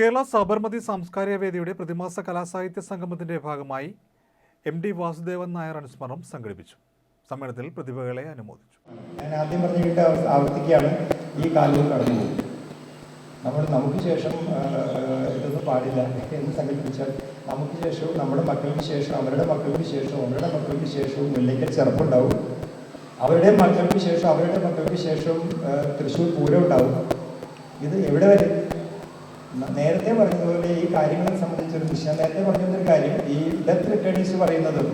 കേരള സബർമതി സാംസ്കാരിക വേദിയുടെ പ്രതിമാസ കലാസാഹിത്യ സംഗമത്തിന്റെ ഭാഗമായി എം ഡി വാസുദേവൻ നായർ അനുസ്മരണം സംഘടിപ്പിച്ചു. സമ്മേളനത്തിൽ പ്രതിഭകളെ അനുമോദിച്ചു. ഞാൻ ആദ്യം പറഞ്ഞിട്ട് ആവ- ആവർത്തിക്കുകയാണ്. ഈ കാലവും കടന്നു നമ്മൾ നമുക്ക് ശേഷം ഇതൊന്നും പാടില്ല എന്ന് സങ്കല്പിച്ചാൽ നമുക്ക് ശേഷവും നമ്മുടെ മക്കൾക്ക് ശേഷം അവരുടെ മക്കൾക്ക് ശേഷവും അവരുടെ മക്കൾക്ക് ശേഷവും മുല്ലയ്ക്കൽ ചെറുപ്പുണ്ടാവും. അവരുടെ മക്കൾക്ക് ശേഷം അവരുടെ മക്കൾക്ക് ശേഷവും തൃശ്ശൂർ പൂരം ഉണ്ടാവും. ഇത് എവിടെ വരെ നേരത്തെ പറഞ്ഞതുപോലെ ഈ കാര്യങ്ങളെ സംബന്ധിച്ചൊരു വിഷയം നേരത്തെ പറഞ്ഞൊരു കാര്യം ഈ ഡെത്ത് റിട്ടേണീസ് പറയുന്നത്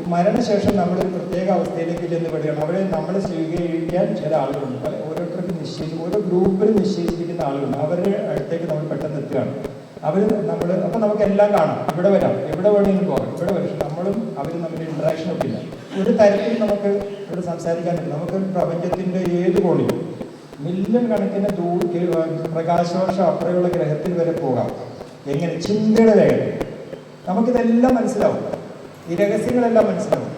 ഈ മരണശേഷം നമ്മളൊരു പ്രത്യേക അവസ്ഥയിലേക്ക് ചെന്നപ്പെടുകയാണ് അവരെ നമ്മൾ സ്വീകരിക്കാൻ ചില ആളുകളുണ്ട്. പല- ഓരോരുത്തർക്ക് നിശ്ചയിച്ച് ഓരോ ഗ്രൂപ്പിൽ നിശ്ചയിച്ചിരിക്കുന്ന ആളുകളുണ്ട്. അവരുടെ അടുത്തേക്ക് നമ്മൾ പെട്ടെന്ന് എത്തുകയാണ്. അവർ നമ്മൾ അപ്പം നമുക്ക് എല്ലാം കാണാം. ഇവിടെ വരാം. എവിടെ വേണമെങ്കിലും പോകാം. ഇവിടെ വരും. നമ്മളും അവരും തമ്മിൽ ഇൻട്രാക്ഷൻ ഒക്കെ ഇല്ല ഒരു തരത്തിൽ നമുക്ക് ഇവിടെ സംസാരിക്കാനില്ല. നമുക്ക് പ്രപഞ്ചത്തിന്റെ ഏത് കോണിലും മില്യൺ കണക്കിന് പ്രകാശവർഷം അപ്പുറയുള്ള ഗ്രഹത്തിൽ വരെ പോകാം. എങ്ങനെ? ചിന്തയുടെ വേഗം നമുക്കിതെല്ലാം മനസ്സിലാവും. ഈ രഹസ്യങ്ങളെല്ലാം മനസ്സിലാവും.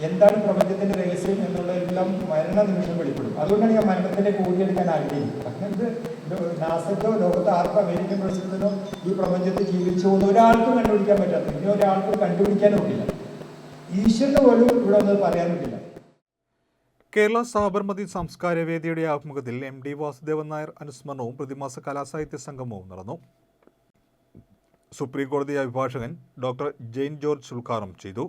എന്താണ് പ്രപഞ്ചത്തിന്റെ രഹസ്യം എന്നുള്ളതെല്ലാം മരണ നിമിഷം വെളിപ്പെടും. അതുകൊണ്ടാണ് ഞാൻ മരണത്തിന്റെ കൂടിയെടുക്കാൻ ആഗ്രഹിക്കുന്നത്. അങ്ങനത്തെ ലോകത്ത് ആർക്കും അമേരിക്കൻ പ്രസിഡന്റിനോ ഈ പ്രപഞ്ചത്തിൽ ജീവിച്ചു പോകുന്ന ഒരാൾക്കും കണ്ടുപിടിക്കാൻ പറ്റാത്ത ഇനി ഒരാൾക്കും കണ്ടുപിടിക്കാനും ഒക്കില്ല. ഈശ്വരന് പോലും ഇവിടെ ഒന്നും പറയാനൊക്കില്ല കേരള സാബർമതി സംസ്കാര വേദിയുടെ ആഭിമുഖ്യത്തിൽ എം ഡി വാസുദേവൻ നായർ അനുസ്മരണവും പ്രതിമാസ കലാസാഹിത്യ സംഗമവും നടന്നു. സുപ്രീം കോടതി അഭിഭാഷകൻ ഡോക്ടർ ജെയിൻ ജോർജ് ഉദ്ഘാടനം ചെയ്തു.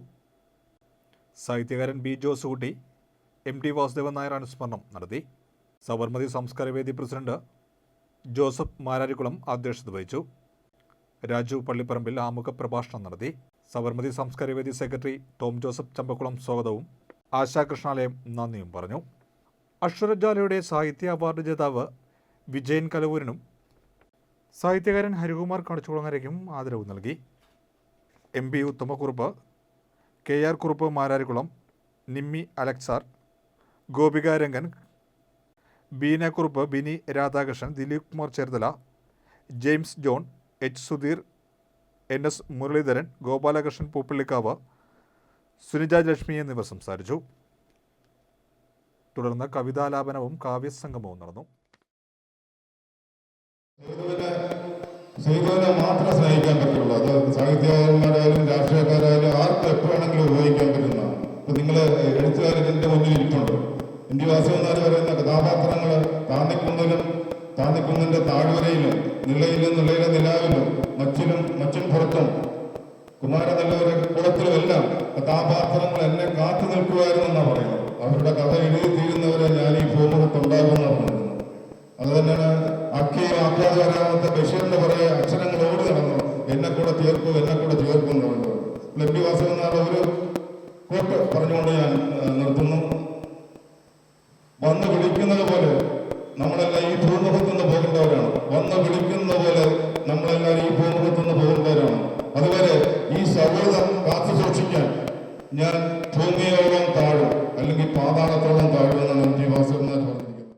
സാഹിത്യകാരൻ B. Josukutty M T Vasudevan Nair അനുസ്മരണം നടത്തി. സബർമതി സംസ്കാരവേദി വേദി പ്രസിഡന്റ് ജോസഫ് മാരാരിക്കുളം അധ്യക്ഷത വഹിച്ചു. രാജു പള്ളിപ്പറമ്പിൽ ആമുഖ പ്രഭാഷണം നടത്തി. സബർമതി സംസ്കാരവേദി വേദി സെക്രട്ടറി ടോം ജോസഫ് ചമ്പക്കുളം സ്വാഗതവും ആശാ കൃഷ്ണാലയം നന്ദിയും പറഞ്ഞു. അക്ഷരജാലയുടെ സാഹിത്യ അവാർഡ് ജേതാവ് വിജയൻ കലവൂരിനും സാഹിത്യകാരൻ ഹരികുമാർ കടച്ചുകുളങ്ങരയ്ക്കും ആദരവ് നൽകി. M P Uthamakurup K R Kurup Mararikulam Nimmi അലക്സാർ Gopika Rangan Beena Kurup Bini Radhakrishnan Dileep Kumar Cherthala James John H Sudheer N S Muraleedharan Gopalakrishnan Pooppallikkavu Sunija Lakshmi എന്നിവർ സംസാരിച്ചു. തുടർന്ന് കവിതാലാപനവും കാവ്യസംഗമവും നടന്നു. സൈതുവിനെ മാത്രം സ്നേഹിക്കാൻ പറ്റുള്ളൂ. അത് സാഹിത്യകാരന്മാരായാലും രാഷ്ട്രീയക്കാരായാലും ആർക്ക് എപ്പോൾ വേണമെങ്കിലും ഉപയോഗിക്കാൻ പറ്റുന്ന. ഇപ്പൊ നിങ്ങൾ എഴുത്തുകാരന്റെ മുന്നിൽ ഇരിപ്പുണ്ട്. ഇന്ത്യ വാസുവന്നാർ പറയുന്ന കഥാപാത്രങ്ങൾ താന്നിക്കുന്നിലും താന്നിക്കുന്നിന്റെ താഴ്വരയിലും നിളയിലും നിളയിലെ നിലാവിലും മച്ചിലും മച്ചിൻ പുറത്തും കുമാരനല്ലവരെ കൂടത്തിലുമെല്ലാം കഥാപാത്രങ്ങൾ എന്നെ കാത്തു നിൽക്കുമായിരുന്നെന്നാണ് പറയുന്നത്. അവരുടെ കഥ എഴുതി തീരുന്നവരെ ഞാൻ ഈ ഭൂമുഖത്തുണ്ടാകുമെന്നാണ് പറയുന്നത്. അത് തന്നെയാണ് അക്കയും ആക്കാതെ വരാമത്തെ ബഷീറിന്റെ പുറകെ അക്ഷരങ്ങൾ ഓടി നടന്നു. എന്നെ കൂടെ തീർക്കൂ എന്നെ കൂടെ തീർക്കും എന്ന് പറഞ്ഞു. ലഭ്യവാസം പി വാസവനാഥ് ഒരു കോട്ട് പറഞ്ഞുകൊണ്ട് ഞാൻ നിർത്തുന്നു. വന്ന് വിളിക്കുന്നത് പോലെ നമ്മളെല്ലാം ഈ ഭൂമുഖത്ത് നിന്ന് പോകേണ്ടവരാണ്. വന്ന് വിളിക്കുന്നത് ഞാൻ ഭൂമിയോളം താഴും അല്ലെങ്കിൽ പാതാളത്തോളം താഴുമെന്നാണ് എം ടി പറഞ്ഞത്